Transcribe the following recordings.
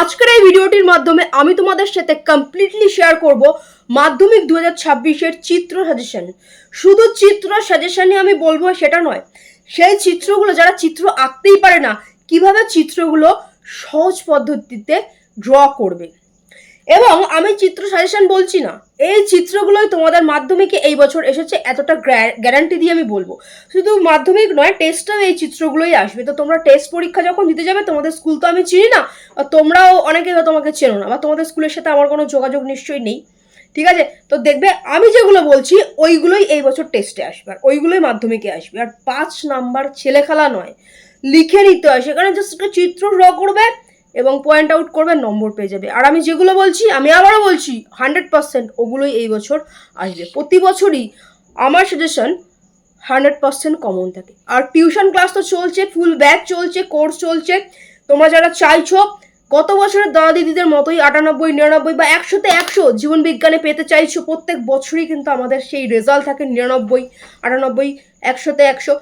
আজকের এই ভিডিওটির মাধ্যমে আমি তোমাদের সাথে কমপ্লিটলি শেয়ার করব মাধ্যমিক দু হাজার ছাব্বিশের চিত্র সাজেশন শুধু চিত্র সাজেশনে আমি বলব সেটা নয়, সেই চিত্রগুলো যারা চিত্র আঁকতেই পারে না, কীভাবে চিত্রগুলো সহজ পদ্ধতিতে ড্র করবে? এবং আমি চিত্র সাজেশন বলছি না। এই চিত্রগুলোই তোমাদের মাধ্যমিকে এই বছর এসেছে, এতটা গ্যারান্টি দিয়ে আমি বলব। শুধু মাধ্যমিক নয় টেস্টেও এই চিত্রগুলোই আসবে। তো তোমরা টেস্ট পরীক্ষা যখন দিতে যাবে, তোমাদের স্কুল তো আমি চিনি না তোমরাও অনেকে তোমাকে চেনো না, বা তোমাদের স্কুলের সাথে আমার কোনো যোগাযোগ নিশ্চয়ই নেই। ঠিক আছে? তো দেখবে, আমি যেগুলো বলছি, ওইগুলোই এই বছর টেস্টে আসবে, আর ওইগুলোই মাধ্যমিকে আসবে। আর পাঁচ নাম্বার ছেলে খেলা নয়, লিখে নিতে হয়। সেখানে জাস্ট একটা চিত্র ড্র করবে এবং পয়েন্ট আউট করবে নম্বর পেয়ে যাবে। আর আমি যেগুলো বলছি, আমি আবারও বলছি হান্ড্রেড পার্সেন্ট ওগুলোই এই বছর আসবে। প্রতি বছরই আমার সাজেশন হান্ড্রেড পার্সেন্ট কমন থাকে। আর টিউশন ক্লাস তো চলছে ফুল ব্যাচ চলছে কোর্স চলছে। তোমরা যারা চাইছো, গত বছরের দাদা দিদিদের মতোই আটানব্বই, নিরানব্বই বা একশোতে একশো জীবন বিজ্ঞানে পেতে চাইছো, প্রত্যেক বছরই কিন্তু আমাদের সেই রেজাল্ট থাকে নিরানব্বই, আটানব্বই, একশোতে একশো।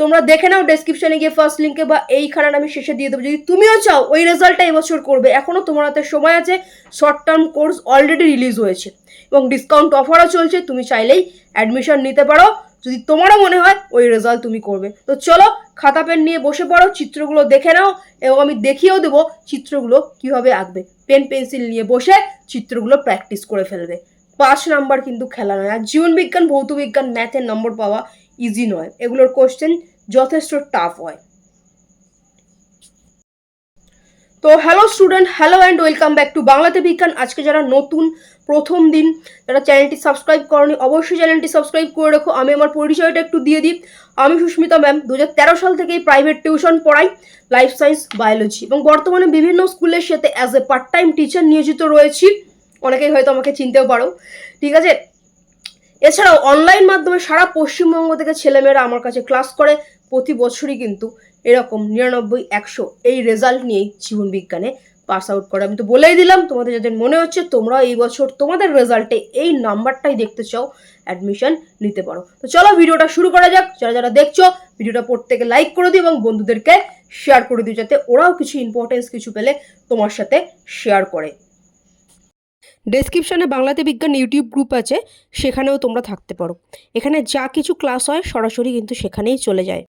তোমরা দেখে নাও ডেসক্রিপশনে গিয়ে ফার্স্ট লিঙ্কে বা এইখানে আমি শেষে দিয়ে দেবো। যদি তুমিও চাও, ওই রেজাল্টটা এবছর করবে। এখনও তোমার হাতে সময় আছে short term course already release হয়েছে এবং ডিসকাউন্ট অফারও চলছে, তুমি চাইলেই অ্যাডমিশন নিতে পারো। যদি তোমারও মনে হয়, ওই রেজাল্ট তুমি করবে। তো চলো, খাতা পেন নিয়ে বসে পড়ো, চিত্রগুলো দেখে নাও এবং আমি দেখিয়েও দেবো চিত্রগুলো কীভাবে আঁকবে। পেন পেন্সিল নিয়ে বসে চিত্রগুলো প্র্যাকটিস করে ফেলবে। পাঁচ নাম্বার কিন্তু খেলা নয়। আর জীবন বিজ্ঞান, ভৌত বিজ্ঞান ম্যাথের নম্বর পাওয়া ইজি নয়। এগুলোর কোশ্চেন যথেষ্ট টাফ হয়। তো hello student hello and welcome back to বাংলাতে বিজ্ঞান। আজকে যারা নতুন, প্রথম দিন, যারা চ্যানেলটি সাবস্ক্রাইব করনি, অবশ্যই চ্যানেলটি সাবস্ক্রাইব করে রেখো। আমি আমার পরিচয়টা একটু দিয়ে দিই। আমি সুস্মিতা ম্যাম দু হাজার তেরো সাল থেকেই প্রাইভেট টিউশন পড়াই লাইফ সায়েন্স বায়োলজি এবং বর্তমানে বিভিন্ন স্কুলের সাথে as a part time teacher নিয়োজিত রয়েছি। অনেকেই হয়তো আমাকে চিনতেও পারো। ঠিক আছে? এছাড়াও অনলাইন মাধ্যমে সারা পশ্চিমবঙ্গ থেকে ছেলেমেয়েরা আমার কাছে ক্লাস করে। প্রতি বছরই কিন্তু এরকম নিরানব্বই, একশো এই রেজাল্ট নিয়েই জীবন বিজ্ঞানে পাস আউট করে। আমি তো বলেই দিলাম, তোমাদের যাদের মনে হচ্ছে তোমরা এই বছর তোমাদের রেজাল্টে এই নাম্বারটাই দেখতে চাও অ্যাডমিশন নিতে পারো। তো চলো ভিডিওটা শুরু করা যাক। যারা যারা দেখছ, ভিডিওটা প্রত্যেকে লাইক করে দিও এবং বন্ধুদেরকে শেয়ার করে দিও, যাতে ওরাও কিছু ইম্পর্টেন্স কিছু পেলে তোমার সাথে শেয়ার করে। ডেসক্রিপশনে বাংলাতে বিজ্ঞান ইউটিউব গ্রুপ আছে, সেখানেও তোমরা থাকতে পারো। এখানে যা কিছু ক্লাস হয়, সরাসরি কিন্তু সেখানেই চলে যায়।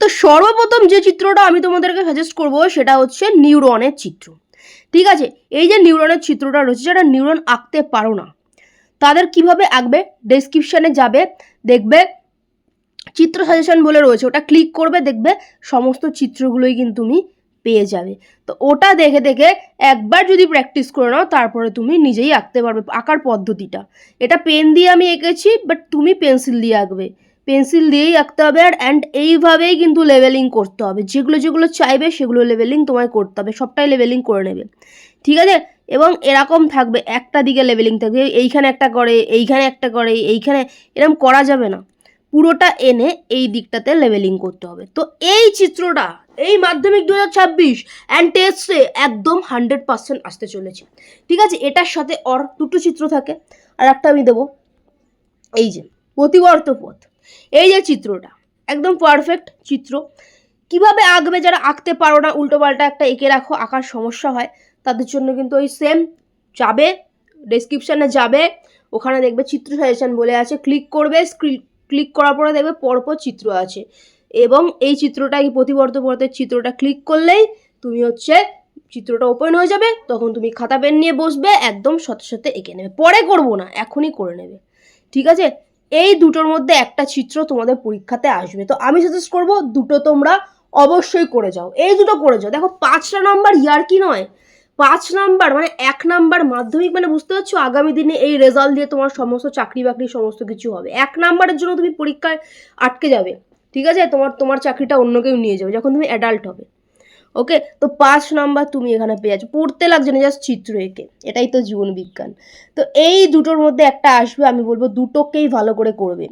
তো সর্বপ্রথম যে চিত্রটা আমি তোমাদেরকে সাজেস্ট করব, সেটা হচ্ছে নিউরনের চিত্র। ঠিক আছে? এই যে নিউরনের চিত্রটা রয়েছে, যারা নিউরন আঁকতে পারো না, তাদের কীভাবে আঁকবে? ডেসক্রিপশানে যাবে, দেখবে, চিত্র সাজেশন বলে রয়েছে, ওটা ক্লিক করবে, দেখবে সমস্ত চিত্রগুলোই কিন্তু তুমি পেয়ে যাবে। তো ওটা দেখে দেখে একবার যদি প্র্যাকটিস করে নাও, তারপরে তুমি নিজেই আঁকতে পারবে আঁকার পদ্ধতিটা। এটা পেন দিয়ে আমি এঁকেছি বাট তুমি পেন্সিল দিয়ে আঁকবে। পেন্সিল দিয়েই আঁকতে হবে আর অ্যান্ড এইভাবেই কিন্তু লেভেলিং করতে হবে। যেগুলো যেগুলো চাইবে সেগুলো লেভেলিং তোমায় করতে হবে, সবটাই লেভেলিং করে নেবে। ঠিক আছে? এবং এরকম থাকবে, একটা দিকে লেভেলিং থাকবে, এইখানে একটা করে, এইখানে একটা করে, এইখানে এরকম করা যাবে না। পুরোটা এনে এই দিকটাতে লেভেলিং করতে হবে। তো এই চিত্রটা, এই মাধ্যমিক দু হাজার ছাব্বিশ অ্যান্ড টেস্টে একদম হান্ড্রেড পার্সেন্ট আসতে চলেছে। ঠিক আছে? এটার সাথে অর দুটো চিত্র থাকে। আর একটা আমি দেবো। এই যে প্রতিবর্ত পথ এই যে চিত্রটা, একদম পারফেক্ট চিত্র। কীভাবে আঁকবে যারা আঁকতে পারো না, উল্টো পাল্টা একটা এঁকে রাখো, আঁকার সমস্যা হয়, তাদের জন্য কিন্তু ওই সেম যাবে ডেসক্রিপশানে যাবে। ওখানে দেখবে চিত্র সাজেশন বলে আছে ক্লিক করবে ক্লিক করার পরে দেখবে পরপর চিত্র আছে। এবং এই চিত্রটা এই প্রতিবর্ত পথের চিত্রটা ক্লিক করলেই তুমি হচ্ছে চিত্রটা ওপেন হয়ে যাবে, তখন তুমি খাতা পেন নিয়ে বসবে, একদম সাথে সাথে এঁকে নেবে। পরে করব না, এখনই করে নেবে। ঠিক আছে? এই দুটোর মধ্যে একটা চিত্র তোমাদের পরীক্ষাতে আসবে। তো আমি সাজেস্ট করব দুটো তোমরা অবশ্যই করে যাও। এই দুটো করে যাও। দেখো পাঁচটা নাম্বার ইয়ার কি নয়? পাঁচ নাম্বার মানে এক নাম্বার মাধ্যমিক মানে বুঝতে পারছ? আগামী দিনে এই রেজাল্ট দিয়ে তোমার সমস্ত চাকরি বাকরি সমস্ত কিছু হবে। এক নাম্বারের জন্য তুমি পরীক্ষায় আটকে যাবে। ঠিক আছে? তোমার তোমার চাকরিটা অন্য কেউ নিয়ে যাবে, যখন তুমি অ্যাডাল্ট হবে। ওকে তো পাঁচ নাম্বার তুমি এখানে পেয়ে যাচ্ছ। পড়তে লাগছে না জাস্ট চিত্র এঁকে। এটাই তো জীবন বিজ্ঞান। তো এই দুটোর মধ্যে একটা আসবে, আমি বলব দুটোকেই ভালো করে করবে।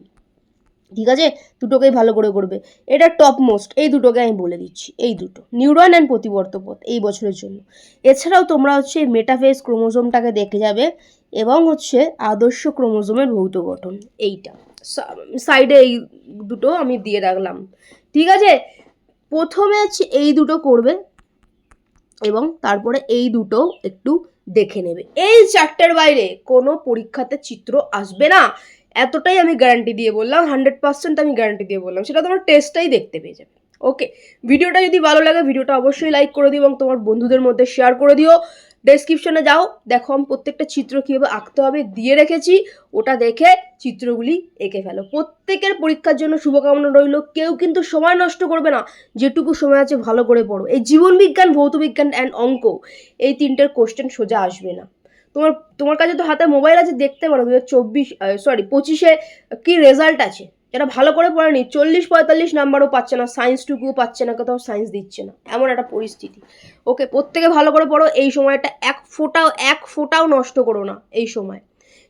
ঠিক আছে? দুটোকেই ভালো করে করবে। এটা টপ মোস্ট এই দুটোকে আমি বলে দিচ্ছি। এই দুটো নিউরন অ্যান্ড প্রতিবর্ত পথ, এই বছরের জন্য। এছাড়াও তোমরা হচ্ছে মেটাফেস ক্রোমোজোমটাকে দেখে যাবে এবং হচ্ছে আদর্শ ক্রোমোজোমের ভৌত গঠন। এইটা। সাইডে এই দুটো আমি দিয়ে রাখলাম। ঠিক আছে? প্রথমে হচ্ছে এই দুটো করবে এবং তারপরে এই দুটো একটু দেখে নেবে। এই চারটের বাইরে কোনো পরীক্ষাতে চিত্র আসবে না। এতটাই আমি গ্যারান্টি দিয়ে বললাম হান্ড্রেড পার্সেন্ট আমি গ্যারান্টি দিয়ে বললাম। সেটা তোমার টেস্টটাই দেখতে পেয়ে যাবে। ওকে ভিডিওটা যদি ভালো লাগে, ভিডিওটা অবশ্যই লাইক করে দিও এবং তোমার বন্ধুদের মধ্যে শেয়ার করে দিও। ডেসক্রিপশনে যাও। দেখো আমি প্রত্যেকটা চিত্র কীভাবে আঁকতে হবে। দিয়ে রেখেছি। ওটা দেখে চিত্রগুলি এঁকে ফেলো। প্রত্যেকের পরীক্ষার জন্য শুভকামনা রইল। কেউ কিন্তু সময় নষ্ট করবে না। যেটুকু সময় আছে ভালো করে পড়ো। এই জীবনবিজ্ঞান, ভৌতবিজ্ঞান অ্যান্ড অঙ্ক, এই তিনটের কোশ্চেন সোজা আসবে না। তোমার তোমার কাছে তো হাতে মোবাইল আছে, দেখতে পারো। দু চব্বিশ সরি পঁচিশে কী রেজাল্ট আছে? যারা ভালো করে পড়েনি, চল্লিশ পঁয়তাল্লিশ নাম্বারও পাচ্ছে না সায়েন্সটুকুও পাচ্ছে না, কোথাও সায়েন্স দিচ্ছে না, এমন একটা পরিস্থিতি। ওকে প্রত্যেকে ভালো করে পড়ো, এই সময়টা এক ফোঁটাও এক ফোঁটাও নষ্ট করো না, এই সময়।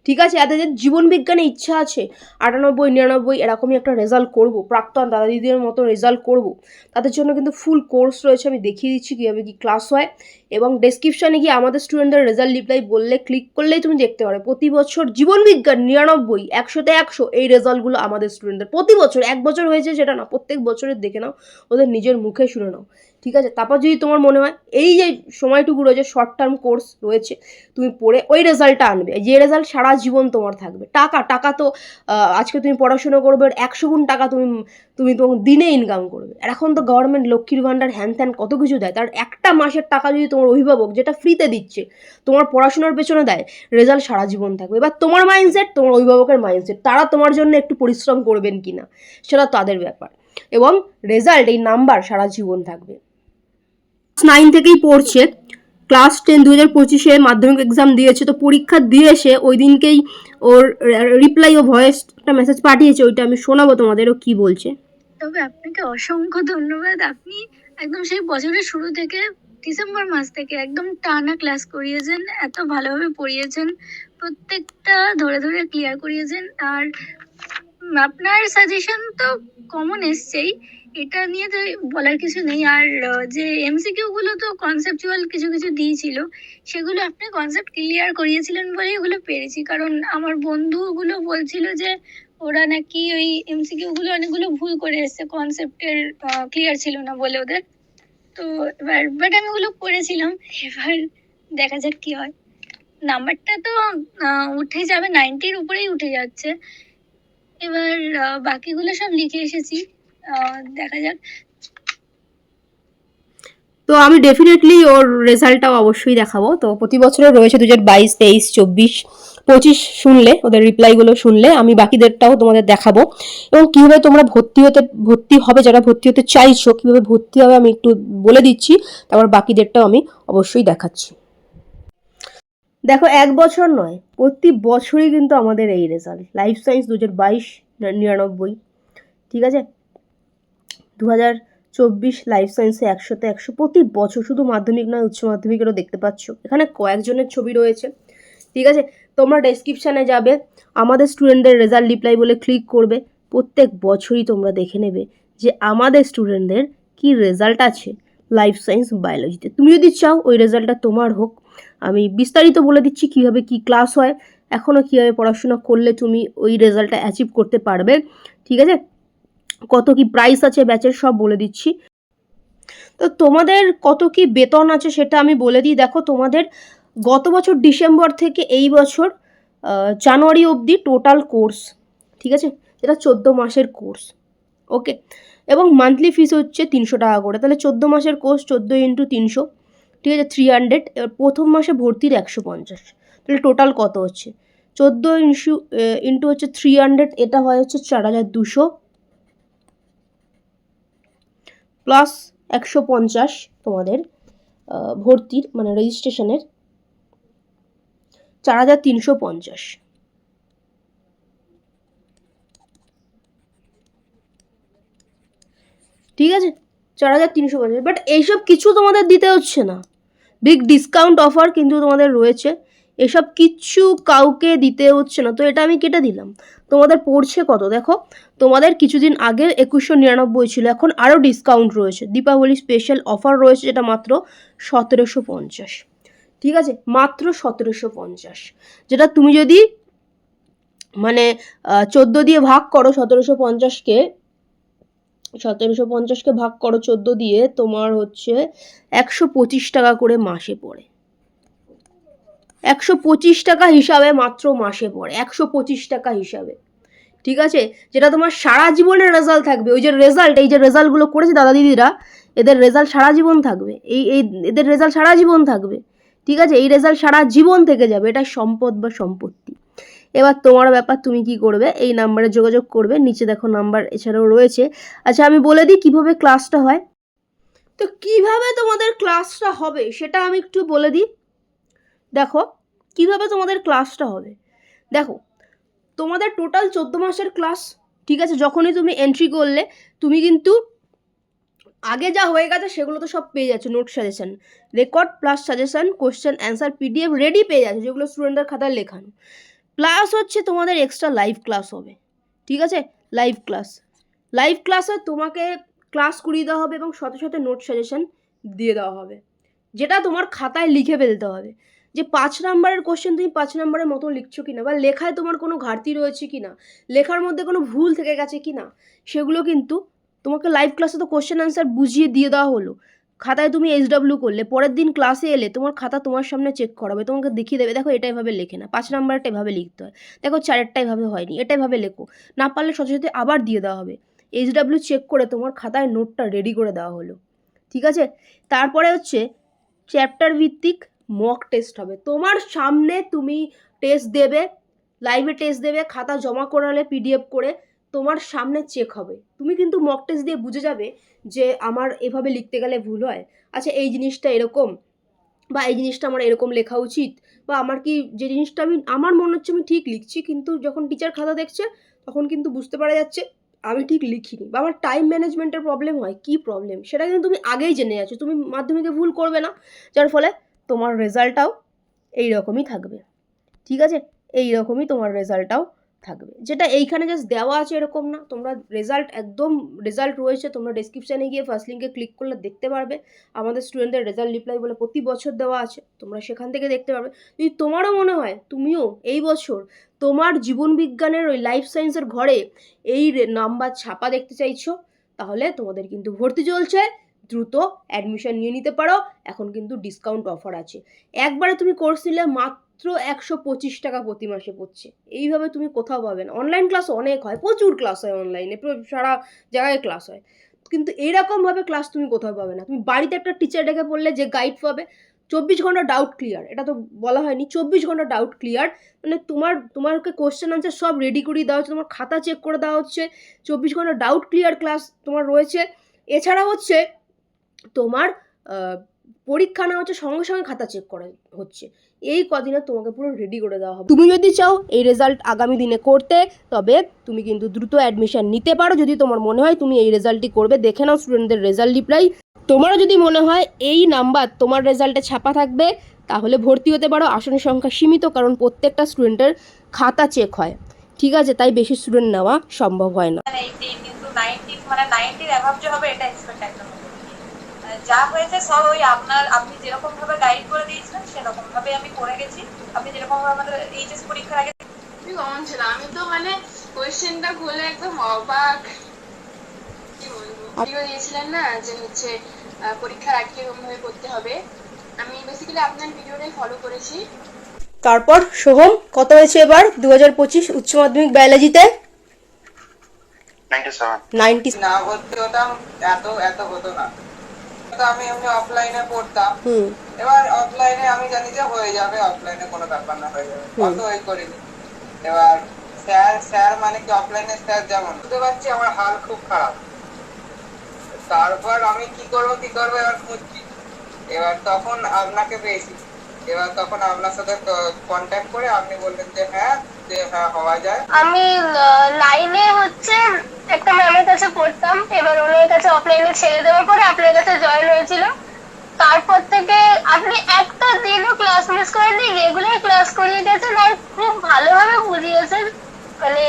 ঠিক আছে যে জীবন বিজ্ঞানে ইচ্ছা আছে, আটানব্বই, নিরানব্বই এরকমই একটা রেজাল্ট করব, প্রাক্তন দাদা দিদির মতো রেজাল্ট করব। তাদের জন্য কিন্তু ফুল কোর্স রয়েছে, আমি দেখিয়ে দিচ্ছি কীভাবে কী ক্লাস হয়। এবং ডেসক্রিপশনে গিয়ে আমাদের স্টুডেন্টদের রেজাল্ট রিপ্লাই বললে ক্লিক করলেই তুমি দেখতে পারো, প্রতি বছর জীবন বিজ্ঞান নিরানব্বই, একশোতে একশো, এই রেজাল্টগুলো আমাদের স্টুডেন্টদের প্রতি বছর, এক বছর হয়েছে সেটা না, প্রত্যেক বছরের দেখে নাও, ওদের নিজের মুখে শুনে নাও। ঠিক আছে? তারপর যদি তোমার মনে হয় এই যে সময়টুকু রয়েছে শর্ট টার্ম কোর্স রয়েছে, তুমি পড়ে ওই রেজাল্টটা আনবে। যে রেজাল্ট সারা জীবন তোমার থাকবে। টাকা টাকা তো আজকে তুমি পড়াশুনো করবে একশো গুণ টাকা তুমি তুমি তোমার দিনে ইনকাম করবে। আর এখন তো গভর্নমেন্ট লক্ষ্মীর ভাণ্ডার, হ্যান ত্যান কত কিছু দেয়। তার একটা মাসের টাকা যদি তোমার অভিভাবক, যেটা ফ্রিতে দিচ্ছে, তোমার পড়াশোনার পেছনে দেয় রেজাল্ট সারা জীবন থাকবে। এবার তোমার মাইন্ডসেট তোমার অভিভাবকের মাইন্ডসেট তারা তোমার জন্য একটু পরিশ্রম করবেন কি না সেটা তাদের ব্যাপার। এবং রেজাল্ট এই নাম্বার সারা জীবন থাকবে। নাইন থেকেই পড়ছে। ক্লাস টেন দু হাজার পঁচিশে মাধ্যমিক এক্সাম দিয়েছে, তো পরীক্ষা দিয়ে এসে ওই দিনকেই ওর রিপ্লাই ও ভয়েস একটা মেসেজ পাঠিয়েছে, ওইটা আমি শোনাবো তোমাদের ও কী বলছে। তবে আপনাকে অসংখ্য ধন্যবাদ। আপনি একদম সেই বছরের শুরু থেকে ডিসেম্বর মাস থেকে একদম টানা ক্লাস করিয়েছেন, এত ভালোভাবে পড়িয়েছেন, প্রত্যেকটা ধরে ধরে ক্লিয়ার করিয়েছেন। আর আপনার সাজেশন তো কমন এসছেই। এটা নিয়ে তো বলার কিছু নেই। আর যে এমসিকিউ গুলো তো কনসেপচুয়াল কিছু কিছু দিয়েছিল, সেগুলো আপনি কনসেপ্ট ক্লিয়ার করিয়েছিলেন বলেই ওগুলো পেরেছি। কারণ আমার বন্ধুগুলো বলছিল যে, ওরা নাকি ওই এমসিকিউ গুলো অনেকগুলো ভুল করে এসেছে কনসেপ্টের ক্লিয়ার ছিল না বলে ওদের। তো এবার বাট আমি ওগুলো করেছিলাম। এবার দেখা যাক কি হয়। নাম্বারটা তো উঠে যাবে নাইনটির উপরেই উঠে যাচ্ছে। এবার বাকিগুলো সব লিখে এসেছি। দেখা যাক। তো আমি ডেফিনেটলি ওর রেজাল্টটাও অবশ্যই দেখাবো। তো প্রতি বছরে রয়েছে দু হাজার বাইশ, তেইশ, চব্বিশ, পঁচিশ শুনলে, ওদের রিপ্লাইগুলো শুনলে আমি বাকিদেরটাও তোমাদের দেখাবো। এবং কীভাবে তোমরা ভর্তি হতে, ভর্তি হবে, যারা ভর্তি হতে চাইছো, কীভাবে ভর্তি হবে আমি একটু বলে দিচ্ছি, তারপর বাকিদেরটাও আমি অবশ্যই দেখাচ্ছি। দেখো, এক বছর নয়, প্রতি বছরই কিন্তু আমাদের এই রেজাল্ট লাইফ সায়েন্স দু হাজার বাইশ, নিরানব্বই, ঠিক আছে? দু হাজার চব্বিশ লাইফ সায়েন্সে একশোতে একশো। প্রতি বছর শুধু মাধ্যমিক নয়, উচ্চ মাধ্যমিকেরও দেখতে পাচ্ছ। এখানে কয়েকজনের ছবি রয়েছে। ঠিক আছে? তোমরা ডেসক্রিপশানে যাবে। আমাদের স্টুডেন্টদের রেজাল্ট রিপ্লাই বলে ক্লিক করবে। প্রত্যেক বছরই তোমরা দেখে নেবে যে আমাদের স্টুডেন্টদের কি রেজাল্ট আছে লাইফ সায়েন্স বায়োলজিতে তুমি যদি চাও ওই রেজাল্টটা তোমার হোক। আমি বিস্তারিত বলে দিচ্ছি কীভাবে কি ক্লাস হয়। এখনও কীভাবে পড়াশোনা করলে তুমি ওই রেজাল্টটা অ্যাচিভ করতে পারবে। ঠিক আছে? কত কি প্রাইস আছে ব্যাচের সব বলে দিচ্ছি। তো তোমাদের কত কি বেতন আছে সেটা আমি বলে দিই। দেখো তোমাদের গত বছর ডিসেম্বর থেকে এই বছর জানুয়ারি অবধি টোটাল কোর্স ঠিক আছে? এটা চোদ্দ মাসের কোর্স ওকে এবং মান্থলি ফিস হচ্ছে তিনশো টাকা করে। তাহলে চোদ্দ মাসের কোর্স চোদ্দ ইন্টু তিনশো, ঠিক আছে? থ্রি হান্ড্রেড এবার প্রথম মাসে ভর্তির একশো পঞ্চাশ। তাহলে টোটাল কত হচ্ছে? চোদ্দ ইন্টু ইন্টু হচ্ছে থ্রি হান্ড্রেড এটা হয় হচ্ছে চার হাজার দুশো। প্লাস একশো পঞ্চাশ তোমাদের ভর্তির মানে রেজিস্ট্রেশনের চার হাজার তিনশো পঞ্চাশ। ঠিক আছে? চার হাজার তিনশো পঞ্চাশ। বাট এইসব কিছু তোমাদের দিতে হচ্ছে না। বিগ ডিসকাউন্ট অফার কিন্তু তোমাদের রয়েছে। এসব কিচ্ছু কাউকে দিতে হচ্ছে না। তো এটা আমি কেটে দিলাম। তোমাদের পড়ছে কত? দেখো, তোমাদের কিছুদিন আগে একুশশো নিরানব্বই ছিল। এখন আরও ডিসকাউন্ট রয়েছে। দীপাবলি স্পেশাল অফার রয়েছে যেটা মাত্র সতেরোশো পঞ্চাশ। ঠিক আছে? মাত্র সতেরোশো পঞ্চাশ। যেটা তুমি যদি মানে চোদ্দ দিয়ে ভাগ করো সতেরোশো পঞ্চাশকে সতেরোশো পঞ্চাশকে ভাগ করো চোদ্দ দিয়ে, তোমার হচ্ছে একশো পঁচিশ টাকা করে মাসে পড়ে। একশো পঁচিশ টাকা হিসাবে মাত্র মাসে পড়ে, একশো পঁচিশ টাকা হিসাবে। ঠিক আছে? যেটা তোমার সারা জীবনের রেজাল্ট থাকবে। ওই যে রেজাল্ট এই যে রেজাল্টগুলো করেছে দাদা দিদিরা, এদের রেজাল্ট সারা জীবন থাকবে। এই এই, এদের রেজাল্ট সারা জীবন থাকবে। ঠিক আছে? এই রেজাল্ট সারা জীবন থেকে যাবে। এটা সম্পদ বা সম্পত্তি। এবার তোমার ব্যাপার, তুমি কি করবে? এই নাম্বারে যোগাযোগ করবে। নিচে দেখো নাম্বার এছাড়াও রয়েছে। আচ্ছা আমি বলে দিই কীভাবে ক্লাসটা হয়। তো কীভাবে তোমাদের ক্লাসটা হবে, সেটা আমি একটু বলে দিই। দেখো, কীভাবে তোমাদের ক্লাসটা হবে? দেখো, তোমাদের টোটাল চোদ্দ মাসের ক্লাস ঠিক আছে? যখনই তুমি এন্ট্রি করলে, তুমি কিন্তু আগে যা হয়ে গেছে সেগুলো তো সব পেয়ে যাচ্ছে note suggestion record plus suggestion question answer PDF ready পেয়ে যাচ্ছে, যেগুলো স্টুডেন্টদের খাতায় লেখানো। প্লাস হচ্ছে তোমাদের এক্সট্রা লাইভ ক্লাস হবে, ঠিক আছে? লাইভ ক্লাস লাইভ ক্লাসে তোমাকে ক্লাস করিয়ে দেওয়া হবে এবং সাথে সাথে নোট সাজেশন দিয়ে দেওয়া হবে, যেটা তোমার খাতায় লিখে ফেলতে হবে। যে পাঁচ নাম্বারের কোশ্চেন তুমি পাঁচ নাম্বারের মতো লিখছো কিনা বা লেখায় তোমার কোনো ঘাটতি রয়েছে কি না লেখার মধ্যে কোনো ভুল থেকে গেছে কি না সেগুলো কিন্তু তোমাকে লাইভ ক্লাসে তো কোশ্চেন অ্যান্সার বুঝিয়ে দিয়ে দেওয়া হলো। খাতায় তুমি এইচ ডাব্লিউ করলে, পরের দিন ক্লাসে এলে তোমার খাতা তোমার সামনে চেক করাবে, তোমাকে দেখিয়ে দেবে, দেখো এটা এভাবে লেখে না। পাঁচ নাম্বারটা এভাবে লিখতে হয়। দেখো চারেরটা এভাবে হয়নি, এটা এভাবে লেখো। না পারলে সাথে আবার দিয়ে দেওয়া হবে। এইচ ডাব্লিউ চেক করে তোমার খাতায় নোটটা রেডি করে দেওয়া হলো। ঠিক আছে? তারপরে হচ্ছে চ্যাপ্টার ভিত্তিক মক টেস্ট হবে। তোমার সামনে তুমি টেস্ট দেবে লাইভে টেস্ট দেবে, খাতা জমা করালে পিডিএফ করে তোমার সামনে চেক হবে। তুমি কিন্তু মক টেস্ট দিয়ে বুঝে যাবে যে আমার এভাবে লিখতে গেলে ভুল হয়। আচ্ছা এই জিনিসটা এরকম বা এই জিনিসটা আমার এরকম লেখা উচিত বা আমার কি যে জিনিসটা আমি, আমার মনে হচ্ছে আমি ঠিক লিখছি কিন্তু যখন টিচার খাতা দেখছে তখন কিন্তু বুঝতে পারা যাচ্ছে আমি ঠিক লিখিনি বা আমার টাইম ম্যানেজমেন্টের প্রবলেম হয়। কি প্রবলেম সেটা কিন্তু তুমি আগেই জেনে যাচ্ছ তুমি মাধ্যমিকে ভুল করবে না, যার ফলে তোমার রেজাল্টটাও এই রকমই থাকবে। ঠিক আছে? এই রকমই তোমার রেজাল্টটাও থাকবে। যেটা এইখানে জাস্ট দেওয়া আছে এরকম না। তোমরা রেজাল্ট একদম, রেজাল্ট রয়েছে, তোমরা ডেসক্রিপশানে গিয়ে ফার্স্ট লিঙ্কে ক্লিক করলে দেখতে পারবে। আমাদের স্টুডেন্টদের রেজাল্ট রিপ্লাই বলে প্রতি বছর দেওয়া আছে। তোমরা সেখান থেকে দেখতে পারবে। যদি তোমারও মনে হয়, তুমিও এই বছর তোমার জীবন বিজ্ঞানের ওই লাইফ সায়েন্সের ঘরে এই নাম্বার ছাপা দেখতে চাইছো, তাহলে তোমাদের কিন্তু ভর্তি চলছে। দ্রুত অ্যাডমিশন নিয়ে নিতে পারো। এখন কিন্তু ডিসকাউন্ট অফার আছে। একবারে তুমি কোর্স নিলে মাত্র একশো পঁচিশ টাকা প্রতি মাসে পড়ছে। এইভাবে তুমি কোথাও পাবে না। অনলাইন ক্লাস অনেক হয়, প্রচুর ক্লাস হয় অনলাইনে সারা জায়গায় ক্লাস হয়। কিন্তু এরকমভাবে ক্লাস তুমি কোথাও পাবে না। তুমি বাড়িতে একটা টিচার ডেকে পড়লে যে গাইড পাবে, চব্বিশ ঘণ্টা ডাউট ক্লিয়ার এটা তো বলা হয়নি, চব্বিশ ঘণ্টা ডাউট ক্লিয়ার মানে তোমার তোমাকে কোশ্চেন আনসার সব রেডি করিয়ে দেওয়া হচ্ছে, তোমার খাতা চেক করে দেওয়া হচ্ছে। চব্বিশ ঘণ্টা ডাউট ক্লিয়ার ক্লাস তোমার রয়েছে। এছাড়া হচ্ছে তোমার পরীক্ষা না হচ্ছে সঙ্গে সঙ্গে খাতা চেক করা হচ্ছে। এই কদিনে তোমাকে পুরো রেডি করে দেওয়া হবে। তুমি যদি চাও এই রেজাল্ট আগামী দিনে করতে, তবে তুমি কিন্তু দ্রুত অ্যাডমিশন নিতে পারো। যদি তোমার মনে হয় তুমি এই রেজাল্টটি করবে, দেখে নাও স্টুডেন্টদের রেজাল্ট রিপ্লাই তোমারও যদি মনে হয় এই নাম্বার তোমার রেজাল্টে ছাপা থাকবে, তাহলে ভর্তি হতে পারো। আসনের সংখ্যা সীমিত, কারণ প্রত্যেকটা স্টুডেন্টের খাতা চেক হয়। ঠিক আছে, তাই বেশি স্টুডেন্ট নেওয়া সম্ভব হয় না। মানে হবে, এটা এক্সপেক্ট যা হয়েছে সব ওই আপনার আপনি যেরকম ভাবে গাইড করে দিয়েছিলেন সেরকম ভাবে আমি করে গেছি। আপনি যেরকম ভাবে আমাদের এইচএস পরীক্ষার আগে খুবই কমন ছিল আমি তো মানে কোয়েশ্চেনটা খুলে একদম অবাক। কি বলব? ভিডিও দিয়েছিলেন না যে হচ্ছে পরীক্ষার আগে কীরকম ভাবে করতে হবে। আমি বেসিক্যালি আপনার ভিডিওটাই ফলো করেছি। তারপর সোহম কত হয়েছে এবার? দু হাজার পঁচিশ উচ্চ মাধ্যমিক বায়োলজিতে 97 নাইনটি না ভর্তি হতাম এত এত হতো না। তো আমি এমনি অফলাইনে পড়তাম। এবার অফলাইনে আমি জানি যে হয়ে যাবে অফলাইনে কোনো ব্যাপার না হয়ে যাবে। অত ওই করিনি। এবার স্যার স্যার মানে কি অফলাইনে স্যার যেমন বুঝতে পারছি আমার হাল খুব খারাপ। তারপর আমি কি করব কি করব এবার খুঁজছি। এবার তখন আপনাকে পেয়েছি। এবার তখন আপনার সাথে কন্ট্যাক্ট করে আপনি বললেন যে হ্যাঁ আমি লাইনে হচ্ছে একটা ম্যামের কাছে পড়তাম। এবার ওনার কাছে অফলাইনে ছেড়ে দেওয়ার পরে আপনার কাছে জয়েন হয়েছিল। তারপর থেকে আপনি একটা দিনও ক্লাস মিস করেননি রেগুলার ক্লাস করিয়ে গেছেন আর খুব ভালোভাবে বুঝিয়েছেন। মানে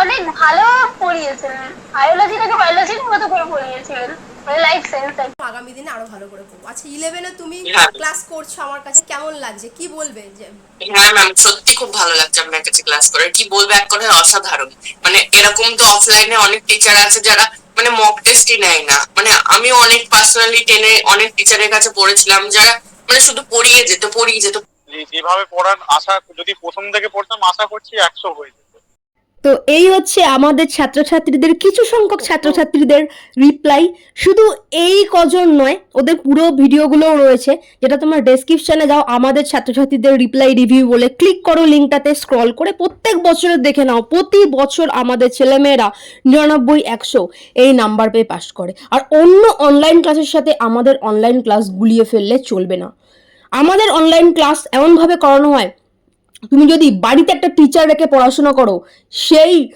অনেক ভালো পড়িয়েছেন বায়োলজিটাকে বায়োলজির মতো করে পড়িয়েছিলেন আগামী দিনে আরও ভালো করে করব। আচ্ছা ইলেভেনে তুমি। ক্লাস করছ আমার কাছে কেমন লাগছে? কি বলবে যে হ্যাঁ ম্যাম সত্যি খুব ভালো লাগছে আপনার কাছে ক্লাস করে। কি বলব এক কথায় অসাধারণ। মানে এরকম তো অফলাইনে অনেক টিচার আছে যারা মানে মক টেস্টই নেয় না। মানে আমি অনেক পার্সোনালি টেনে অনেক টিচারের কাছে পড়েছিলাম যারা মানে শুধু পড়িয়ে যেত পড়িয়ে যেত। যেভাবে পড়ান আশা যদি প্রথম থেকে পড়তাম আশা করছি একশো হয়ে তো এই হচ্ছে আমাদের ছাত্রছাত্রীদের, কিছু সংখ্যক ছাত্রছাত্রীদের রিপ্লাই শুধু এই কজন নয়, ওদের পুরো ভিডিওগুলোও রয়েছে, যেটা তোমার ডেসক্রিপশনে যাও, আমাদের ছাত্রছাত্রীদের রিপ্লাই রিভিউ বলে ক্লিক করো লিঙ্কটাতে স্ক্রল করে প্রত্যেক বছরে দেখে নাও, প্রতি বছর আমাদের ছেলেমেয়েরা নিরানব্বই, একশো এই নাম্বার পেয়ে পাস করে। আর অন্য অনলাইন ক্লাসের সাথে আমাদের অনলাইন ক্লাস গুলিয়ে ফেললে চলবে না। আমাদের অনলাইন ক্লাস এমনভাবে করানো হয় তুমি যদি বাড়িতে একটা টিচার রেখে পড়াশোনা করো, সেই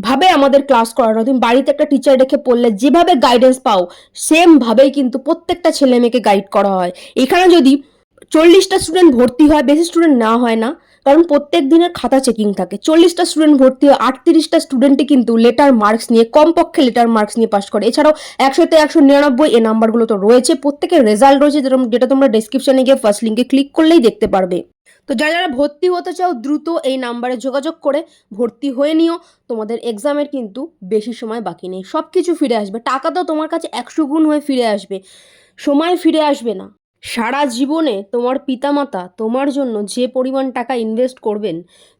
ভাবে আমাদের ক্লাস করানো, তুমি বাড়িতে একটা টিচার রেখে পড়লে যেভাবে গাইডেন্স পাও সেম ভাবেই কিন্তু প্রত্যেকটা ছেলে মেয়েকে গাইড করা হয়। এখানে যদি চল্লিশটা স্টুডেন্ট ভর্তি হয়, বেশি স্টুডেন্ট না হয় না, কারণ প্রত্যেক দিনের খাতা চেকিং থাকে। চল্লিশটা স্টুডেন্ট ভর্তি হয় আটত্রিশটা স্টুডেন্টই কিন্তু লেটার মার্কস নিয়ে, কমপক্ষে লেটার মার্কস নিয়ে পাস করে। এছাড়াও একশোতে একশো নিরানব্বই এ নাম্বারগুলো তো রয়েছে, প্রত্যেকের রেজাল্ট রয়েছে যেরকম- যেটা তোমরা ডেসক্রিপশনে গিয়ে ফার্স্ট লিঙ্কে ক্লিক করলেই দেখতে পারবে। তো যারা যারা ভর্তি হতে চাও, দ্রুত এই নাম্বারে যোগাযোগ করে ভর্তি হয়ে নিও। তোমাদের এক্সামের কিন্তু বেশি সময় বাকি নেই। সব কিছু ফিরে আসবে। টাকা তো তোমার কাছে একশো গুণ হয়ে ফিরে আসবে। সময় ফিরে আসবে না। সারা জীবনে তোমার পিতামাতা তোমার জন্য যে পরিমাণ টাকা ইনভেস্ট করবেন,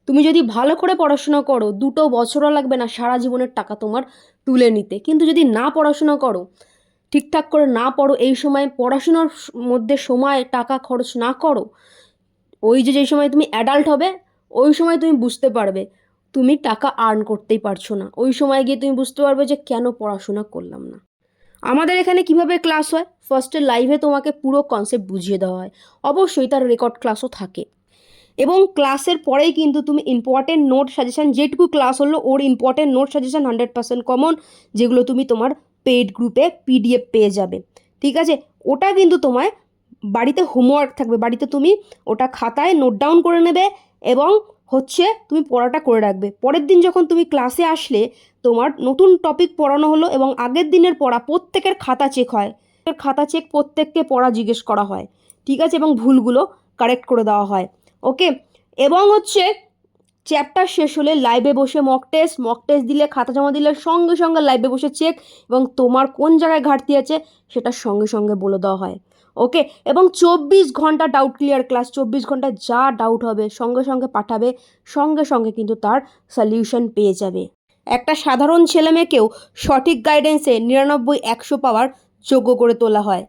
তুমি যদি ভালো করে পড়াশোনা করো, দুটো বছরও লাগবে না সারা জীবনের টাকা তোমার তুলে নিতে। কিন্তু যদি না পড়াশোনা করো, ঠিকঠাক করে না পড়ো, এই সময় পড়াশোনার মধ্যে সময়, টাকা খরচ না করো ওই যে যেই সময় তুমি অ্যাডাল্ট হবে, ওই সময় তুমি বুঝতে পারবে। তুমি টাকা আর্ন করতেই পারছ না। ওই সময় গিয়ে তুমি বুঝতে পারবে যে কেন পড়াশোনা করলাম না। আমাদের এখানে কীভাবে ক্লাস হয়? ফার্স্টে লাইভে তোমাকে পুরো কনসেপ্ট বুঝিয়ে দেওয়া হয়। অবশ্যই তার রেকর্ড ক্লাসও থাকে। এবং ক্লাসের পরেই কিন্তু তুমি ইম্পর্টেন্ট নোট সাজেশন যেটুকু ক্লাস হলো, ওর important note suggestion hundred percent common যেগুলো তুমি তোমার পেইড গ্রুপে পিডিএফ পেয়ে যাবে। ঠিক আছে? ওটা কিন্তু তোমায় বাড়িতে হোমওয়ার্ক থাকবে। বাড়িতে তুমি ওটা খাতায় নোট ডাউন করে নেবে এবং হচ্ছে তুমি পড়াটা করে রাখবে। পরের দিন যখন তুমি ক্লাসে আসলে তোমার নতুন টপিক পড়ানো হলো এবং আগের দিনের পড়া প্রত্যেকের খাতা চেক হয়। খাতা চেক প্রত্যেককে পড়া জিজ্ঞেস করা হয়। ঠিক আছে? এবং ভুলগুলো কারেক্ট করে দেওয়া হয়। ওকে এবং হচ্ছে চ্যাপ্টার শেষ হলে লাইভে বসে মক টেস্ট মক টেস্ট দিলে খাতা জমা দিলে সঙ্গে সঙ্গে লাইভে বসে চেক এবং তোমার কোন জায়গায় ঘাটতি আছে সেটা সঙ্গে সঙ্গে বলে দেওয়া হয়। ওকে এবং চব্বিশ ঘণ্টা ডাউট ক্লিয়ার ক্লাস চব্বিশ ঘণ্টা যা ডাউট হবে, সঙ্গে সঙ্গে পাঠাবে, সঙ্গে সঙ্গে কিন্তু তার সলিউশন পেয়ে যাবে। একটা সাধারণ ছেলে মেয়েকেও সঠিক গাইডেন্সে নিরানব্বই, একশো পাওয়ার যোগ্য করে তোলা হয়।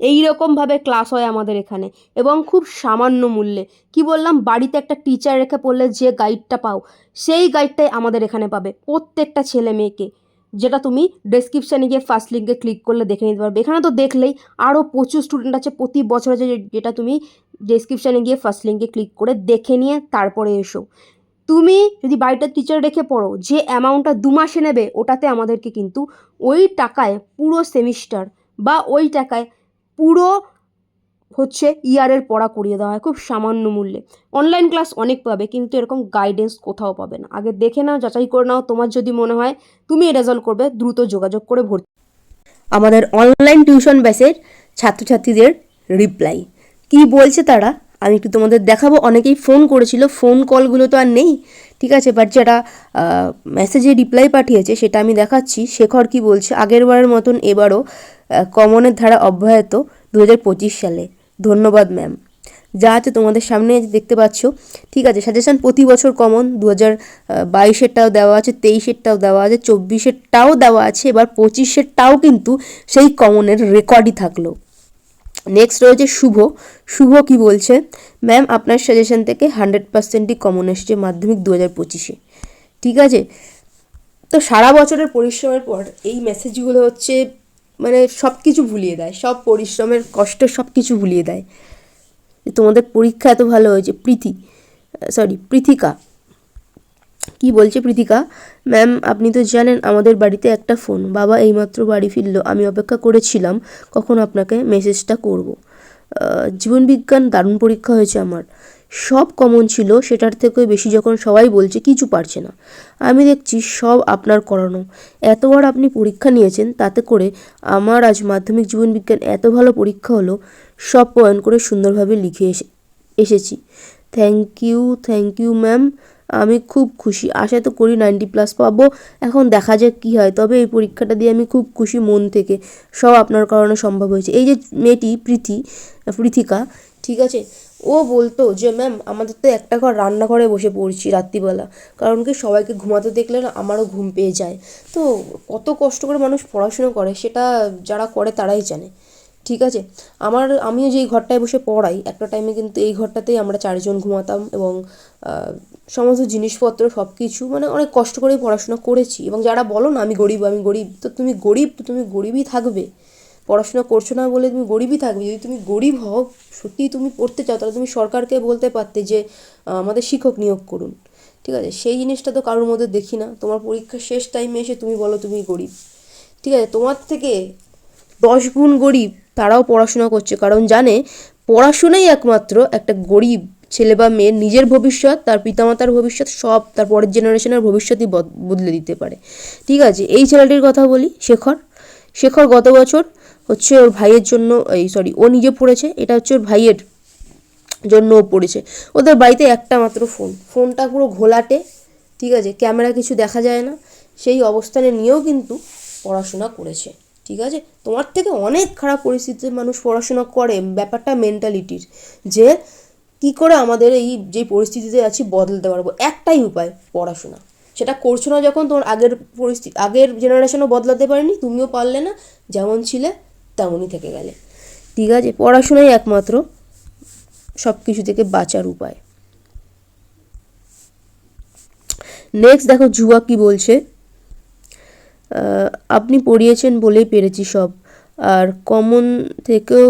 এই রকমভাবে ক্লাস হয় আমাদের এখানে এবং খুব সামান্য মূল্যে। কি বললাম? বাড়িতে একটা টিচার রেখে পড়লে যে গাইডটা পাও, সেই গাইডটাই আমাদের এখানে পাবে প্রত্যেকটা ছেলে মেয়েকে। যেটা তুমি ডেসক্রিপশানে গিয়ে ফার্স্ট লিঙ্কে ক্লিক করলে দেখে নিতে পারবে। এখানে তো দেখলেই আরও প্রচুর স্টুডেন্ট আছে, প্রতি বছর আছে যেটা তুমি ডেসক্রিপশানে গিয়ে ফার্স্ট লিঙ্কে ক্লিক করে দেখে নিয়ে তারপরে এসো। তুমি যদি বাড়িটা টিচার রেখে পড়ো, যে অ্যামাউন্টটা দু মাসে নেবে, ওটাতে আমাদেরকে কিন্তু ওই টাকায় পুরো সেমিস্টার বা ওই টাকায় পুরো হচ্ছে ইয়ারের পড়া করিয়ে দেওয়া হয় খুব সামান্য মূল্যে। অনলাইন ক্লাস অনেক পাবে, কিন্তু এরকম গাইডেন্স কোথাও পাবে না। আগে দেখে নাও, যাচাই করে নাও, তোমার যদি মনে হয় তুমি রেজাল্ট করবে, দ্রুত যোগাযোগ করে ভর্তি আমাদের অনলাইন টিউশন ব্যাচের ছাত্রছাত্রীদের রিপ্লাই কি বলছে তারা? আমি একটু তোমাদের দেখাবো। অনেকেই ফোন করেছিল ফোন কলগুলো তো আর নেই, ঠিক আছে? বাট যারা মেসেজে রিপ্লাই পাঠিয়েছে, সেটা আমি দেখাচ্ছি। শেখর কি বলছে? আগের বারের মতন এবারও কমনের ধারা অব্যাহত দু হাজার পঁচিশ সালে। ধন্যবাদ ম্যাম যা আছে তোমাদের সামনে দেখতে পাচ্ছ। ঠিক আছে সাজেশন প্রতি বছর কমন দু হাজার বাইশেরটাও দেওয়া আছে, তেইশেরটাও দেওয়া আছে, চব্বিশেরটাও দেওয়া আছে, এবার পঁচিশেরটাও কিন্তু সেই কমনের রেকর্ডই থাকল। নেক্সট রয়েছে শুভ। শুভ কি বলছে? ম্যাম আপনার সাজেশন থেকে হান্ড্রেড পার্সেন্টই কমন এসছে মাধ্যমিক দু হাজার পঁচিশে। ঠিক আছে? তো সারা বছরের পরিশ্রমের পর এই মেসেজগুলো হচ্ছে মানে সব কিছু ভুলিয়ে দেয়, সব পরিশ্রমের কষ্ট সব কিছু ভুলিয়ে দেয়। তোমাদের পরীক্ষা এত ভালো হয়েছে, প্রীতি সরি পৃথিকা কি বলছে পৃথিকা ম্যাম আপনি তো জানেন আমাদের বাড়িতে একটা ফোন বাবা এইমাত্র বাড়ি ফিরলো, আমি অপেক্ষা করেছিলাম, কখন আপনাকে মেসেজটা করব। জীবনবিজ্ঞান দারুণ পরীক্ষা হয়েছে আমার। সব কমন ছিল, সেটার থেকে বেশি যখন সবাই বলছে কিছু পারছে না। আমি দেখছি সব আপনার করানো। এতবার আপনি পরীক্ষা নিয়েছেন, তাতে করে আমার আজ মাধ্যমিক জীবনবিজ্ঞান এত ভালো পরীক্ষা হলো, সব পয়েন্ট করে সুন্দরভাবে লিখে এসে, এসেছি। Thank you thank you ma'am আমি খুব খুশি। আশা তো করি নাইনটি প্লাস পাবো। এখন দেখা যাক কী হয়। তবে এই পরীক্ষাটা দিয়ে আমি খুব খুশি মন থেকে সব আপনার কারণে সম্ভব হয়েছে। এই যে মেয়েটি, প্রীতি পৃথিকা ঠিক আছে? ও বলতো যে, ম্যাম, আমাদের তো একটা ঘর রান্নাঘরে বসে পড়ছি রাত্রিবেলা। কারণ কি, সবাইকে ঘুমাতে দেখলে না আমারও ঘুম পেয়ে যায়। তো কত কষ্ট করে মানুষ পড়াশুনো করে, সেটা যারা করে তারাই জানে। ঠিক আছে? আমার, আমিও যেই ঘরটায় বসে পড়াই, একটা টাইমে কিন্তু এই ঘরটাতেই আমরা চারজন ঘুমাতাম এবং সমস্ত জিনিসপত্র সব কিছু মানে অনেক কষ্ট করেই পড়াশোনা করেছি। এবং যারা বলো না, আমি গরিব আমি গরিব, তো তুমি গরিব তো তুমি গরিবই থাকবে। পড়াশোনা করছ না বলে তুমি গরিবই থাকবে। যদি তুমি গরিব হও, সত্যিই তুমি পড়তে চাও, তাহলে তুমি সরকারকে বলতে পারতে যে আমাদের শিক্ষক নিয়োগ করুন। ঠিক আছে? সেই জিনিসটা তো কারোর মধ্যে দেখি না। তোমার পরীক্ষার শেষ টাইমে এসে তুমি বলো তুমি গরিব। ঠিক আছে? তোমার থেকে দশ গুণ গরিব তারাও পড়াশোনা করছে। কারণ জানে, পড়াশোনাই একমাত্র একটা গরিব ছেলে বা মেয়ের নিজের ভবিষ্যৎ, তার পিতামাতার ভবিষ্যৎ, সব তার পরের জেনারেশনের ভবিষ্যৎই বদ- বদলে দিতে পারে। ঠিক আছে? এই ছেলেটির কথা বলি, শেখর। শেখর গত বছর হচ্ছে ওর ভাইয়ের জন্য, এই সরি ও নিজে পড়েছে, এটা হচ্ছে ওর ভাইয়ের জন্য ও পড়েছে। ওদের বাড়িতে একটা মাত্র ফোন ফোনটা পুরো ঘোলাটে, ঠিক আছে ক্যামেরা কিছু দেখা যায় না, সেই অবস্থানে নিয়েও কিন্তু পড়াশোনা করেছে, ঠিক আছে? তোমার থেকে অনেক খারাপ পরিস্থিতিতে মানুষ পড়াশোনা করে, ব্যাপারটা মেন্টালিটির যে কি করে আমাদের এই যে পরিস্থিতিতে আছি বদলাতে পারব, একটাই উপায়, পড়াশোনা। সেটা করছ না যখন, তোমার আগের পরিস্থিতি আগের জেনারেশনও বদলাতে পারেনি, তুমিও পারলে না, যেমন ছিলে তেমনই থেকে গেলে। ঠিক আছে, পড়াশোনাই একমাত্র সব কিছু থেকে বাঁচার উপায়। নেক্সট দেখো জুয়া কি বলছে? আপনি পড়িয়েছেন বলেই পেরেছি সব। আর কমন থেকেও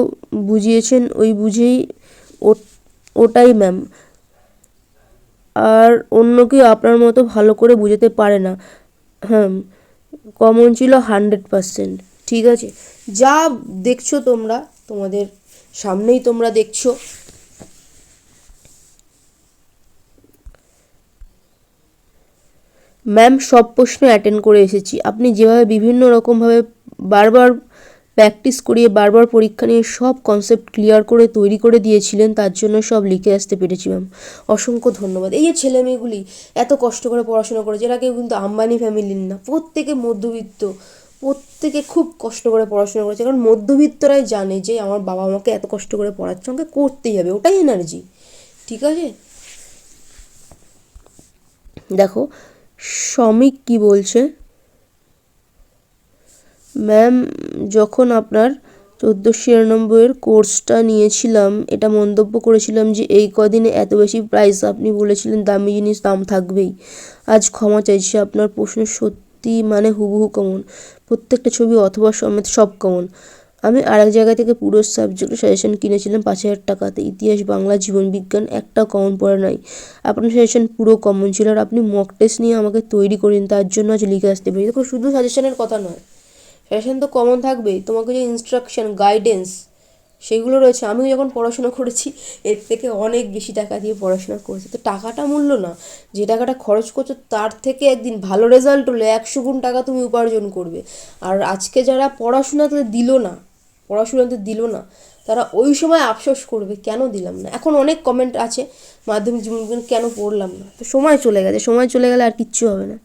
বুঝিয়েছেন, ওই বুঝেই ওটাই ম্যাম আর অন্য কেউ আপনার মতো ভালো করে বুঝাতে পারে না। হ্যাঁ কমন ছিল হান্ড্রেড পারসেন্ট ঠিক আছে? যা দেখছ তোমরা, তোমাদের সামনেই তোমরা দেখছ। ম্যাম সব প্রশ্ন অ্যাটেন্ড করে এসেছি। আপনি যেভাবে বিভিন্ন রকমভাবে বারবার প্র্যাকটিস করিয়ে, বারবার পরীক্ষা নিয়ে সব কনসেপ্ট ক্লিয়ার করে, তৈরি করে দিয়েছিলেন, তার জন্য সব লিখে আসতে পেরেছি ম্যাম অসংখ্য ধন্যবাদ। এই যে ছেলে মেয়েগুলি এত কষ্ট করে পড়াশোনা করেছে, এরা কেউ কিন্তু আম্বানি ফ্যামিলির না, প্রত্যেকে মধ্যবিত্ত। প্রত্যেকে খুব কষ্ট করে পড়াশোনা করেছে। কারণ মধ্যবিত্তরাই জানে যে আমার বাবা আমাকে এত কষ্ট করে পড়াচ্ছে, আমাকে করতেই হবে, ওটাই এনার্জি ঠিক আছে? দেখো, শ্রমিক কি বলছে? ম্যাম, যখন আপনার চোদ্দোশো নিরানব্বইয়ের কোর্সটা নিয়েছিলাম, এটা মন্তব্য করেছিলাম যে এই কদিনে এত বেশি প্রাইস আপনি বলেছিলেন, দামি জিনিস দাম থাকবেই। আজ ক্ষমা চাইছি, আপনার প্রশ্ন সত্যি মানে হুবহু কমন। প্রত্যেকটা ছবি অথবা সমেত সব কমন। আমি আরেক জায়গা থেকে পুরো সাবজেক্ট সাজেশন কিনেছিলাম পাঁচ হাজার টাকাতে। ইতিহাস, বাংলা, জীবন, বিজ্ঞান একটা কমন পড়ে নাই। আপনার সাজেশন পুরো কমন ছিল আর আপনি মক টেস্ট নিয়ে আমাকে তৈরি করেন তার জন্য আজ লিখে আসতে পারি দেখো শুধু সাজেশনের কথা নয়। সাজেশন তো কমন থাকবেই। তোমাকে যে ইনস্ট্রাকশন গাইডেন্স সেগুলো রয়েছে। আমিও যখন পড়াশোনা করেছি, এর থেকে অনেক বেশি টাকা দিয়ে পড়াশোনা করেছি। তো টাকাটা মূল্য না। যে টাকাটা খরচ করছ, তার থেকে একদিন ভালো রেজাল্ট হলে একশো গুণ টাকা তুমি উপার্জন করবে। আর আজকে যারা পড়াশোনাতে দিল না পড়াশোনাতে দিল না, তারা ওই সময় আফসোস করবে, কেন দিলাম না? এখন অনেক কমেন্ট আছে, মাধ্যমিক জীবন কেন পড়লাম না? তো সময় চলে গেছে, সময় চলে গেলে আর কিচ্ছু হবে না।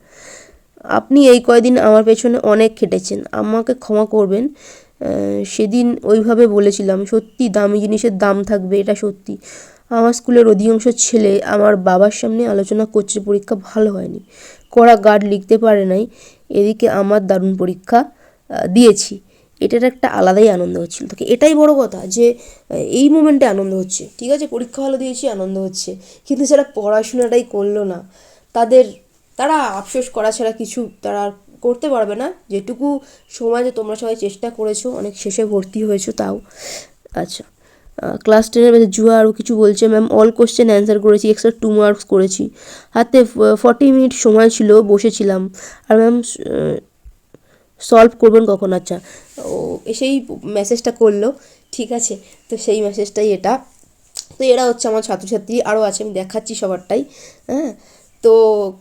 আপনি এই কয়দিন আমার পেছনে অনেক খেটেছেন। আমাকে ক্ষমা করবেন। সেদিন ওইভাবে বলেছিলাম, সত্যি দামি জিনিসের দাম থাকবে, এটা সত্যি। আমার স্কুলের অধিকাংশ ছেলে আমার বাবার সামনে আলোচনা করছে, পরীক্ষা ভালো হয়নি। কড়া গার্ড লিখতে পারে নাই, এদিকে আমার দারুণ পরীক্ষা দিয়েছি। এটার একটা আলাদাই আনন্দ হচ্ছিল। তোকে এটাই বড় কথা যে এই মোমেন্টে আনন্দ হচ্ছে। ঠিক আছে, পরীক্ষা ভালো দিয়েছি, আনন্দ হচ্ছে। কিন্তু যারা পড়াশোনাটাই করল না, তাদের, তারা আফসোস করা ছাড়া কিছু, তারা করতে পারবে না। যেটুকু সময় যে তোমরা সবাই চেষ্টা করেছ, অনেক শেষে ভর্তি হয়েছো তাও। আচ্ছা ক্লাস টেনের মধ্যে জুয়া আরও কিছু বলছে। ম্যাম অল কোশ্চেন অ্যান্সার করেছি এক্সট্রা টু মার্কস করেছি। হাতে ফর্টি মিনিট সময় ছিল, বসেছিলাম। আর ম্যাম সলভ করবেন কখন? আচ্ছা ও এসেই মেসেজটা করল। ঠিক আছে, তো সেই মেসেজটাই এটা। তো এরা হচ্ছে আমার ছাত্রছাত্রী আরও আছে, আমি দেখাচ্ছি সবারটাই। হ্যাঁ তো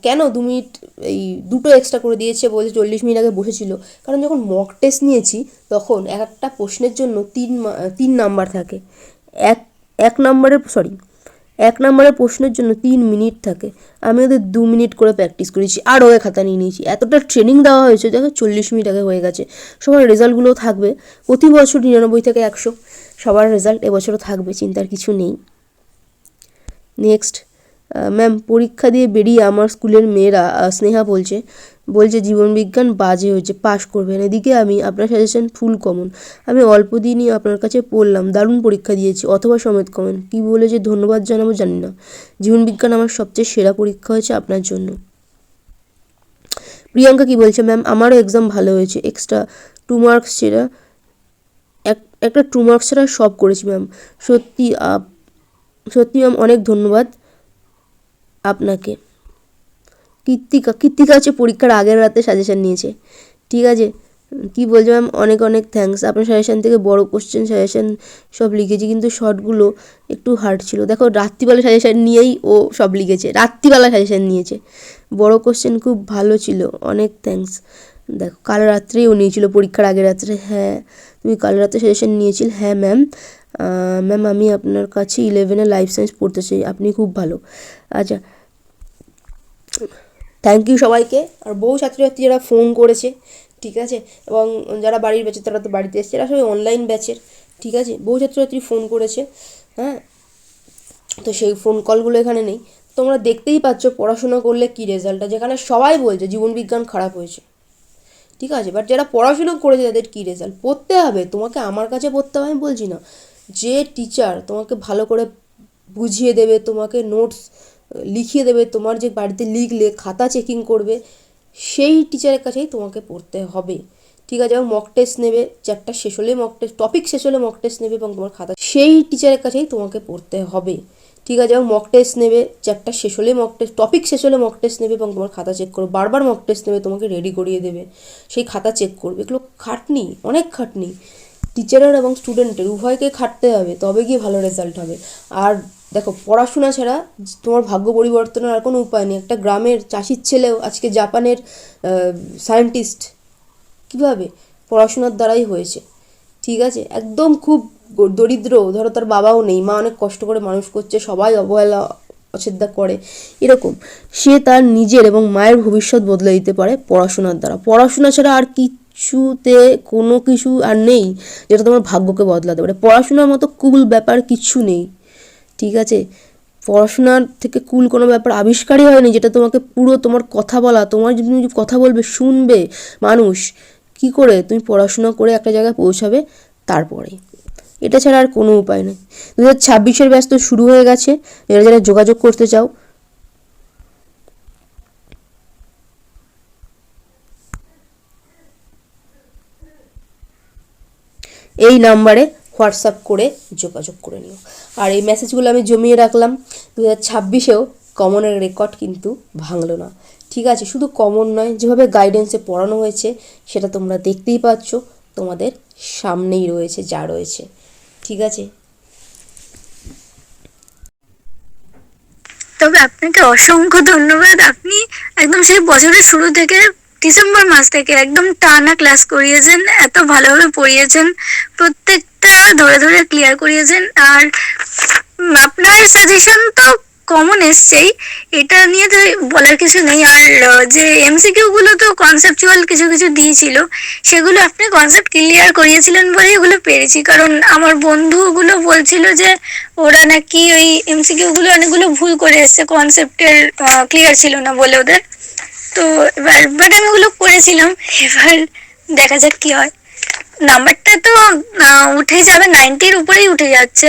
কেন দু মিনিট এই দুটো এক্সট্রা করে দিয়েছে বলছে চল্লিশ মিনিট আগে বসেছিল? কারণ যখন মক টেস্ট নিয়েছি, তখন এক একটা প্রশ্নের জন্য তিন তিন নাম্বার থাকে। এক এক নম্বরের সরি এক নম্বরের প্রশ্নের জন্য তিন মিনিট থাকে। আমি ওদের দু মিনিট করে প্র্যাকটিস করেছি আর ওয়ে খাতা নিয়ে নিয়েছি। এতটা ট্রেনিং দেওয়া হয়েছে, দেখো চল্লিশ মিনিট আগে হয়ে গেছে। সবার রেজাল্টগুলোও থাকবে। প্রতি বছর নিরানব্বই থেকে একশো, সবার রেজাল্ট এবছরও থাকবে, চিন্তার কিছু নেই। নেক্সট ম্যাম পরীক্ষা দিয়ে বেরিয়ে আমার স্কুলের মেয়েরা স্নেহা বলছে বলছে জীবনবিজ্ঞান বাজে হয়েছে পাশ করবেন এদিকে আমি আপনার সাজেশন ফুল কমন আমি অল্প দিনই আপনার কাছে পড়লাম, দারুণ পরীক্ষা দিয়েছি, অথবা সমেত কমন কী বলে যে ধন্যবাদ জানাব জানি না। জীবনবিজ্ঞান আমার সবচেয়ে সেরা পরীক্ষা হয়েছে আপনার জন্য। প্রিয়াঙ্কা কি বলছে ম্যাম আমারও এক্সাম ভালো হয়েছে এক্সট্রা টু মার্কস সেরা এক, একটা টু মার্কস ছাড়া সব করেছি ম্যাম সত্যি সত্যি ম্যাম অনেক ধন্যবাদ। আপনাকে। কৃত্তিকা কৃত্তিকা হচ্ছে পরীক্ষার আগের রাতে সাজেশন নিয়েছে। ঠিক আছে? কি বলছো ম্যাম অনেক অনেক থ্যাঙ্কস আপনার সাজেশন থেকে বড় কোশ্চেন সাজেশন সব লিখেছি, কিন্তু শর্টগুলো একটু হার্ড ছিল। দেখো, রাত্রিবেলা সাজেশন নিয়েই ও সব লিখেছে। রাত্রিবেলা সাজেশন নিয়েছে। বড় কোশ্চেন খুব ভালো ছিল। অনেক থ্যাঙ্কস দেখো, কাল রাত্রেই ও নিয়েছিল পরীক্ষার আগের রাত্রে। হ্যাঁ তুমি কাল রাতে সাজেশন নিয়েছিল? হ্যাঁ ম্যাম ম্যাম আমি আপনার কাছে ইলেভেনে লাইফ সায়েন্স পড়তে চাই। আপনি খুব ভালো। আচ্ছা থ্যাংক ইউ সবাইকে। আর বহু ছাত্রছাত্রী যারা ফোন করেছে, ঠিক আছে? এবং যারা বাড়ির ব্যাচের তারা তো বাড়িতে এসছে। এরা সবাই অনলাইন ব্যাচের ঠিক আছে? বহু ছাত্রছাত্রী ফোন করেছে হ্যাঁ? তো সেই ফোন কলগুলো এখানে নেই। তোমরা দেখতেই পাচ্ছ পড়াশোনা করলে কী রেজাল্টটা যেখানে সবাই বলছে জীবনবিজ্ঞান খারাপ হয়েছে। ঠিক আছে? বাট যারা পড়াশুনো করেছে তাদের কী রেজাল্ট পড়তে হবে। তোমাকে আমার কাছে পড়তে হবে, আমি বলছি না। যে টিচার তোমাকে ভালো করে বুঝিয়ে দেবে, তোমাকে নোটস লিখিয়ে দেবে, তোমার যে বাড়িতে লিখলে, খাতা চেকিং করবে, সেই টিচারের কাছেই তোমাকে পড়তে হবে। ঠিক আছে? এবং মক টেস্ট নেবে চ্যাপ্টার শেষ হলে মক টেস্ট টপিক শেষ হলে মক টেস্ট নেবে এবং তোমার খাতা, সেই টিচারের কাছেই তোমাকে পড়তে হবে। ঠিক আছে? এবং মক টেস্ট নেবে চ্যাপ্টার শেষ হলে মক টেস্ট টপিক শেষ হলে মক টেস্ট নেবে এবং তোমার খাতা চেক করবে। বারবার মক টেস্ট নেবে, তোমাকে রেডি করিয়ে দেবে। সেই খাতা চেক করবে। এগুলো খাটনি, অনেক খাটনি। টিচারের এবং স্টুডেন্টের উভয়কে খাটতে হবে, তবে গিয়ে ভালো রেজাল্ট হবে। আর দেখো, পড়াশোনা ছাড়া তোমার ভাগ্য পরিবর্তনের আর কোনো উপায় নেই। একটা গ্রামের চাষির ছেলেও আজকে জাপানের সায়েন্টিস্ট কীভাবে পড়াশোনার দ্বারাই হয়েছে? ঠিক আছে? একদম খুব দরিদ্র, ধরো তার বাবাও নেই, মা অনেক কষ্ট করে মানুষ করছে, সবাই অবহেলা অশ্রদ্ধা করে। এরকম, সে তার নিজের এবং মায়ের ভবিষ্যৎ বদলে দিতে পারে পড়াশোনার দ্বারা। পড়াশোনা ছাড়া আর কিছুতে কোনো কিছু আর নেই যেটা তোমার ভাগ্যকে বদলাতে পারে। পড়াশোনার মতো কুল ব্যাপার কিচ্ছু নেই, ঠিক আছে? পড়াশোনার থেকে কুল কোনো ব্যাপার আবিষ্কারই হয়নি যেটা তোমাকে পুরো তোমার কথা বলা, তোমার যদি কথা বলবে, শুনবে মানুষ, কি করে তুমি পড়াশোনা করে একটা জায়গায় পৌঁছাবে তারপরে। এটা ছাড়া আর কোনো উপায় নেই। দু হাজার ছাব্বিশের ব্যাচ তো শুরু হয়ে গেছে, যারা যারা যোগাযোগ করতে চাও এই নাম্বারে হোয়াটসঅ্যাপ করে যোগাযোগ করে নিও। আর এই মেসেজগুলো আমি জমিয়ে রাখলাম দু হাজার ছাব্বিশেও কমনের রেকর্ড কিন্তু ভাঙলো না। ঠিক আছে, শুধু কমন নয়, যেভাবে গাইডেন্সে পড়ানো হয়েছে, সেটা তোমরা দেখতেই পাচ্ছ, তোমাদের সামনেই রয়েছে, যা রয়েছে। ঠিক আছে? তবে আপনাকে অসংখ্য ধন্যবাদ। আপনি একদম সেই বছরের শুরু থেকে ডিসেম্বর মাস থেকে একদম টানা ক্লাস করিয়েছেন, এত ভালোভাবে পড়িয়েছেন, প্রত্যেকটা ধরে ধরে ক্লিয়ার করিয়েছেন, আর আপনার সাজেশন তো কমন এসছেই, এটা নিয়ে তো বলার কিছু নেই, আর যে এমসিকিউ গুলো তো কনসেপচুয়াল কিছু কিছু দিয়েছিল, সেগুলো আপনি কনসেপ্ট ক্লিয়ার করিয়েছিলেন বলে এগুলো পেরেছি, কারণ আমার বন্ধুগুলো বলছিল যে ওরা নাকি ওই এমসিকিউ গুলো অনেকগুলো ভুল করে এসছে কনসেপ্টের ক্লিয়ার ছিল না বলে ওদের। তো এবার বাট আমি ওগুলো করেছিলাম এবার দেখা যাক কি হয়। নাম্বারটা তো উঠেই যাবে নাইনটির উপরেই উঠে যাচ্ছে।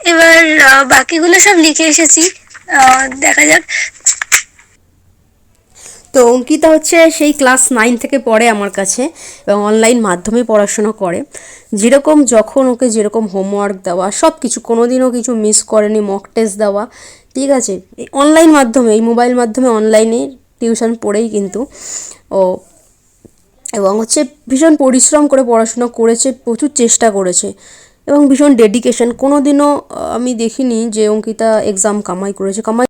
এবার বাকিগুলো সব লিখে এসেছি। দেখা যাক। তো অঙ্কিতা হচ্ছে সেই ক্লাস নাইন থেকে পড়ে আমার কাছে এবং অনলাইন মাধ্যমে পড়াশোনা করে। যেরকম যখন ওকে যেরকম হোমওয়ার্ক দেওয়া সব কিছু কোনো দিনও কিছু মিস করেনি মক টেস্ট দেওয়া, ঠিক আছে? অনলাইন মাধ্যমে, এই মোবাইল মাধ্যমে অনলাইনে টিউশন পড়েই কিন্তু ও এবং হচ্ছে ভীষণ পরিশ্রম করে পড়াশোনা করেছে, প্রচুর চেষ্টা করেছে এবং ভীষণ ডেডিকেশন কোনো দিনও আমি দেখিনি যে অঙ্কিতা এক্সাম কামাই করেছে। কামাই